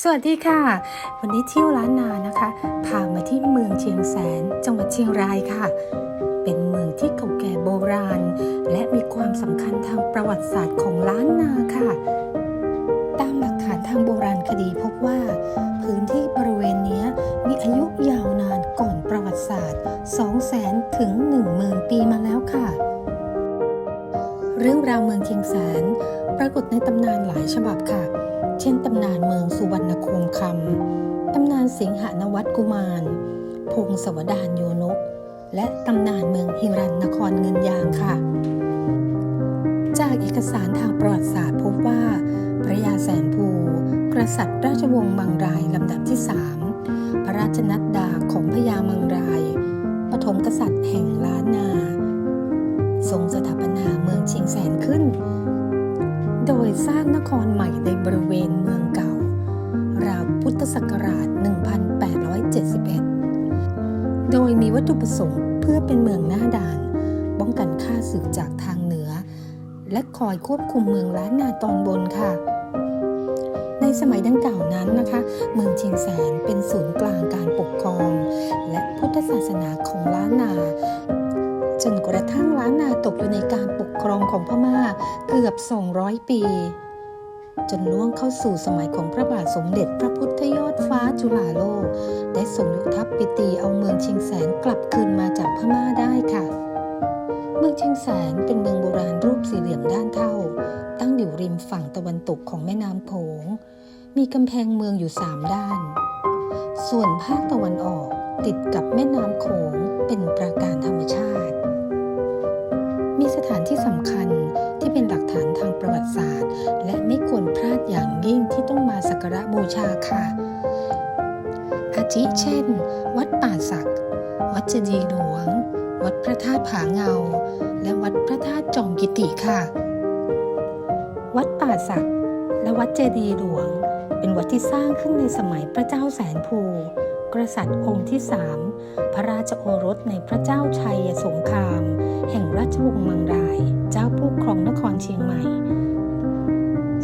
สวัสดีค่ะ วันนี้เที่ยวล้านนานะคะพามาที่เมืองเชียงแสน จังหวัดเชียงรายค่ะ เป็นเมืองที่เก่าแก่โบราณ และมีความสำคัญทางประวัติศาสตร์ของล้านนาค่ะ ตามหลักฐานทางโบราณคดีพบว่า พื้นที่บริเวณนี้มีอายุยาวนานก่อนประวัติศาสตร์ 200,000ถึง10,000 ปีมาแล้วค่ะ เรื่องราวเมืองเชียงแสน ปรากฏในตำนานหลายฉบับค่ะ เช่นตำนานเมืองสุวรรณคูมคำตำนานสิงหานวัตกุมาร พงศวดานโยนก และตำนานเมืองฮิรันนครเงินยางค่ะ จากเอกสารทางประวัติศาสตร์พบว่า พระยาแสนภู กษัตริย์ราชวงศ์มังรายลำดับที่สามพระราชนัดดาของพญามังราย ปฐมกษัตริย์แห่งล้านนา ทรงสถา ยสร้างนครใหม่ในบริเวณเมืองเก่า ราวพุทธศักราช 1871 โดยมีวัตถุประสงค์เพื่อเป็นเมืองหน้าด่าน ป้องกันข้าศึกจากทางเหนือ และคอยควบคุมเมืองล้านนาตอนบนค่ะ ในสมัยดังกล่าวนั้นนะคะ เมืองเชียงแสนเป็นศูนย์กลางการปกครอง และพุทธศาสนาของล้านนา จนกระทั่งล้านนาตกอยู่ในการปกครองของพม่าเกือบ 200 ปี จนล่วงเข้าสู่สมัยของพระบาทสมเด็จพระพุทธยอดฟ้าจุฬาโลก ได้ส่งยกทัพไปตีเอาเมืองเชียงแสนกลับคืนมาจากพม่าได้ค่ะ เมืองเชียงแสนเป็นเมืองโบราณรูปสี่เหลี่ยมด้านเท่า ตั้งอยู่ริมฝั่งตะวันตกของแม่น้ำโขงมีกำแพงเมืองอยู่สามด้าน ส่วนภาคตะวันออก ติดกับแม่น้ำโขงเป็นปราการธรรมชาติ มีสถานที่สำคัญที่เป็นหลักฐานทางประวัติศาสตร์ และไม่ควรพลาดอย่างยิ่งที่ต้องมาสักการะบูชาค่ะอาทิเช่น วัดป่าสักด์วัดเจดีย์หลวง วัดพระธาตุผาเงา และวัดพระธาตุจอมกิติค่ะ วัดป่าสักด์และวัดเจดีย์หลวง เป็นวัดที่สร้างขึ้นในสมัยพระเจ้าแสนภู กษัตริย์องค์ที่สามพระราชโอรสในพระเจ้าชัยสงคราม แห่งราชวงศ์มังราย เจ้าผู้ครองนครเชียงใหม่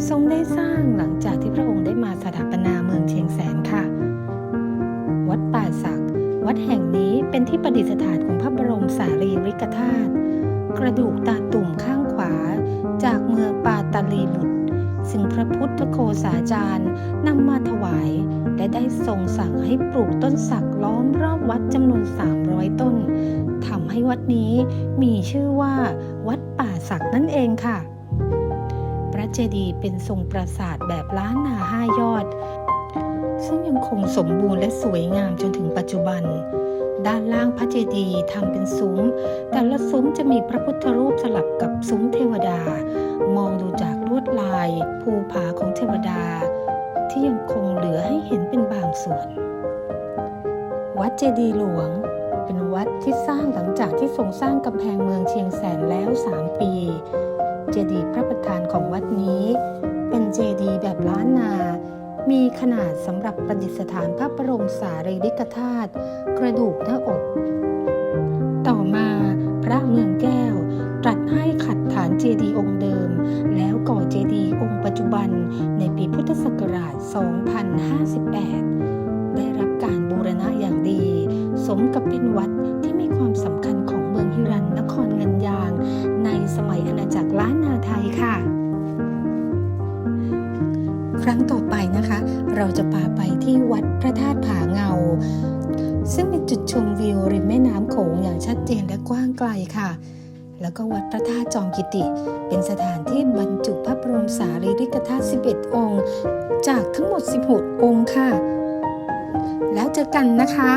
ทรงได้สร้างหลังจากที่พระองค์ได้มาสถาปนาเมืองเชียงแสนค่ะ วัดป่าสักวัดแห่งนี้เป็นที่ประดิษฐานของพระบรมสารีริกธาตุกระดูกตาตุ่มข้างขวา จาก ซึ่งพระพุทธโคสาจารย์นำมาถวาย และได้ทรงสั่งให้ปลูกต้นสักล้อมรอบวัดจำนวน 300 ต้นทำให้วัดนี้มีชื่อว่า วัดป่าสักนั่นเองค่ะ พระเจดีย์เป็นทรงปราสาทแบบล้านนาห้ายอด ซึ่งยังคงสมบูรณ์และสวยงามจนถึงปัจจุบันด้านล่างพระเจดีย์ทำเป็นซุ้ม แต่ละซุ้มจะมีพระพุทธรูปสลับกับซุ้มเทวดา เจดีย์หลวง เป็นวัดที่สร้างหลังจากที่ทรงสร้างกำแพงเมืองเชียงแสนแล้ว 3 ปี เจดีย์พระประธานของวัดนี้ เป็นเจดีย์แบบล้านนา มีขนาดสำหรับประดิษฐานพระบรมสารีริกธาตุกระดูกหน้าอก ต่อมาพระเมืองแก้วตรัสให้ขัดฐานเจดีย์องค์เดิม แล้วก่อเจดีย์องค์ปัจจุบันในปีพุทธศักราช 2058 สมกับเป็นวัดที่มีความสำคัญของเมืองฮิรันนครเงินยาง ในสมัยอาณาจักรล้านนาไทยค่ะ ครั้งต่อไปนะคะ เราจะพาไปที่วัดพระธาตุผาเงา ซึ่งเป็นจุดชมวิวริมแม่น้ำโขงอย่างชัดเจนและกว้างไกลค่ะแล้วก็วัดพระธาตุจอมกิติ เป็นสถานที่บรรจุพระบรมสารีริกธาตุ 11 องค์ จากทั้งหมด 16 องค์ค่ะ แล้วเจอกันนะคะ